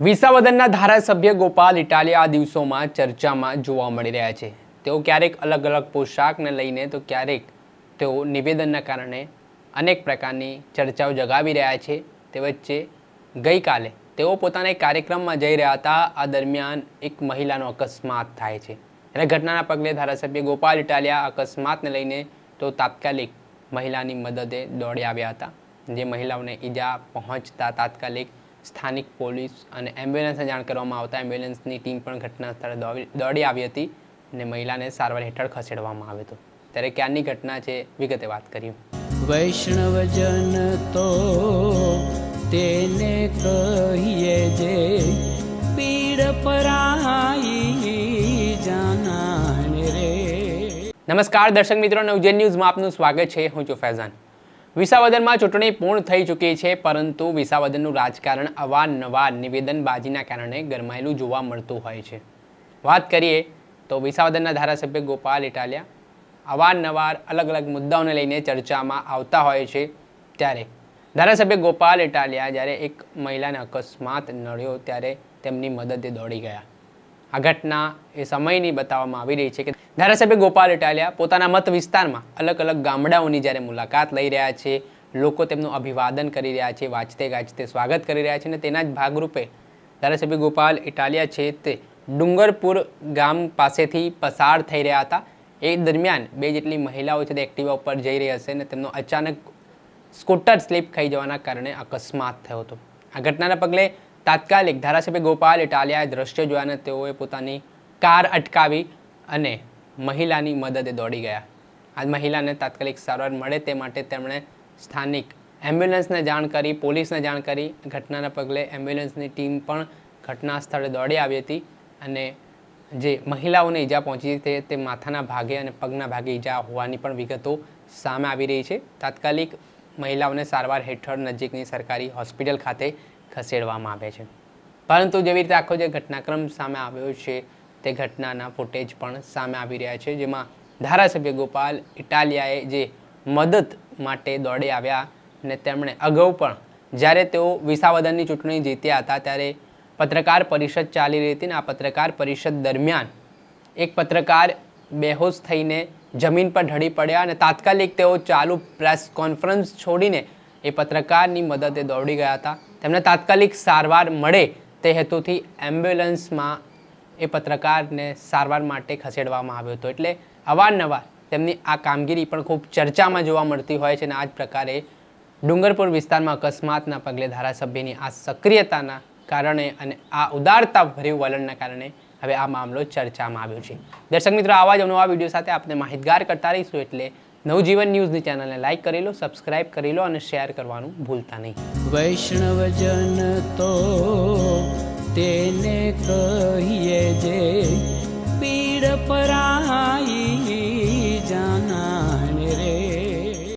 વિસાવદનના ધારાસભ્ય ગોપાલ ઇટાલિયા આ દિવસોમાં ચર્ચામાં જોવા મળી રહ્યા છે. તેઓ ક્યારેક અલગ અલગ પોશાકને લઈને તો ક્યારેક તેઓ નિવેદનના કારણે અનેક પ્રકારની ચર્ચાઓ જગાવી રહ્યા છે. તે વચ્ચે ગઈકાલે તેઓ પોતાના એક કાર્યક્રમમાં જઈ રહ્યા હતા. આ દરમિયાન એક મહિલાનો અકસ્માત થાય છે. અને ઘટનાના પગલે ધારાસભ્ય ગોપાલ ઇટાલિયા અકસ્માતને લઈને તો તાત્કાલિક મહિલાની મદદે દોડી આવ્યા હતા. જે મહિલાઓને ઈજા પહોંચતા તાત્કાલિક સ્થાનિક પોલીસ અને એમ્બ્યુલન્સને જાણ કરવામાં આવતા એમ્બ્યુલન્સની ટીમ પણ ઘટના સ્થળે દોડી આવી હતી અને મહિલાને સારવાર હેઠળ ખસેડવામાં આવ્યો હતો. ત્યારે ક્યારની ઘટના છે વિગતે વાત કરીએ. વૈષ્ણવજન તો તેને કહીએ જે પીડ પરાઈ જાનાને રે. નમસ્કાર દર્શક મિત્રો નવજેન ન્યૂઝમાં આપનું સ્વાગત છે. હું છું ફૈઝાન. વિસાવદનમાં ચૂંટણી પૂર્ણ થઈ ચૂકી છે, પરંતુ વિસાવદનનું રાજકારણ અવારનવાર નિવેદનબાજીના કારણે ગરમાયેલું જોવા મળતું હોય છે. વાત કરીએ તો વિસાવદનના ધારાસભ્ય ગોપાલ ઇટાલિયા અવારનવાર અલગ અલગ મુદ્દાઓને લઈને ચર્ચામાં આવતા હોય છે. ત્યારે ધારાસભ્ય ગોપાલ ઇટાલિયા જ્યારે એક મહિલાને અકસ્માત નડ્યો ત્યારે તેમની મદદે દોડી ગયા. આ ઘટના એ સમયની બતાવવામાં આવી રહી છે કે ધારાસભ્ય ગોપાલ ઇટાલિયા પોતાના મત વિસ્તારમાં અલગ અલગ ગામડાઓની જ્યારે મુલાકાત લઈ રહ્યા છે, લોકો તેમનું અભિવાદન કરી રહ્યા છે વાંચતે ગાજતે સ્વાગત કરી રહ્યા છે અને તેના જ ભાગરૂપે ધારાસભ્ય ગોપાલ ઇટાલિયા છે તે ડુંગરપુર ગામ પાસેથી પસાર થઈ રહ્યા હતા. એ દરમિયાન બે જેટલી મહિલાઓ છે તે એક્ટિવા ઉપર જઈ રહી હશે અને તેમનો અચાનક સ્કૂટર સ્લીપ ખાઈ જવાના કારણે અકસ્માત થયો હતો. આ ઘટનાના પગલે તાત્કાલિક ધારાસભ્ય ગોપાલ ઇટાલિયાએ દ્રશ્ય જોયા અને તેઓએ પોતાની કાર અટકાવી અને મહિલાની મદદે દોડી ગયા. આ મહિલાને તાત્કાલિક સારવાર મળે તે માટે તેમણે સ્થાનિક એમ્બ્યુલન્સને જાણ કરી, પોલીસને જાણ કરી. ઘટનાના પગલે એમ્બ્યુલન્સની ટીમ પણ ઘટના સ્થળે દોડી આવી હતી અને જે મહિલાઓને ઈજા પહોંચી હતી તે માથાના ભાગે અને પગના ભાગે ઈજા હોવાની પણ વિગતો સામે આવી રહી છે. તાત્કાલિક મહિલાઓને સારવાર હેઠળ નજીકની સરકારી હોસ્પિટલ ખાતે ખસેડવામાં આવે છે. પરંતુ જેવી રીતે આખો જે ઘટનાક્રમ સામે આવ્યો છે, તે ઘટનાના ફૂટેજ પણ સામે આવી રહ્યા છે, જેમાં ધારાસભ્ય ગોપાલ ઇટાલિયાએ જે મદદ માટે દોડી આવ્યા અને તેમણે અગાઉ પણ જ્યારે તેઓ વિસાવદનની ચૂંટણી જીત્યા હતા, ત્યારે પત્રકાર પરિષદ ચાલી રહી હતી ને આ પત્રકાર પરિષદ દરમિયાન એક પત્રકાર બેહોશ થઈને જમીન પર ઢળી પડ્યા અને તાત્કાલિક તેઓ ચાલુ પ્રેસ કોન્ફરન્સ છોડીને એ પત્રકારની મદદે દોડી ગયા હતા. તેમને તાત્કાલિક સારવાર મળે તે હેતુથી એમ્બ્યુલન્સમાં એ પત્રકારને સારવાર માટે ખસેડવામાં આવ્યો હતો. એટલે અવારનવાર તેમની આ કામગીરી પણ ખૂબ ચર્ચામાં જોવા મળતી હોય છે અને આ જ પ્રકારે ડુંગરપુર વિસ્તારમાં અકસ્માતના પગલે ધારાસભ્યની આ સક્રિયતાના કારણે અને આ ઉદારતા ભર્યું વલણના કારણે હવે આ મામલો ચર્ચામાં આવ્યો છે. દર્શક મિત્રો, આવા જ નવા વીડિયો સાથે આપણે માહિતગાર કરતા રહીશું એટલે નવજીવન ન્યૂઝની ચેનલને લાઇક કરી લો, સબસ્ક્રાઇબ કરી લો અને શેર કરવાનું ભૂલતા નહીં. વૈષ્ણવજન તો તેને કહીએ જે પીડ પરાઈ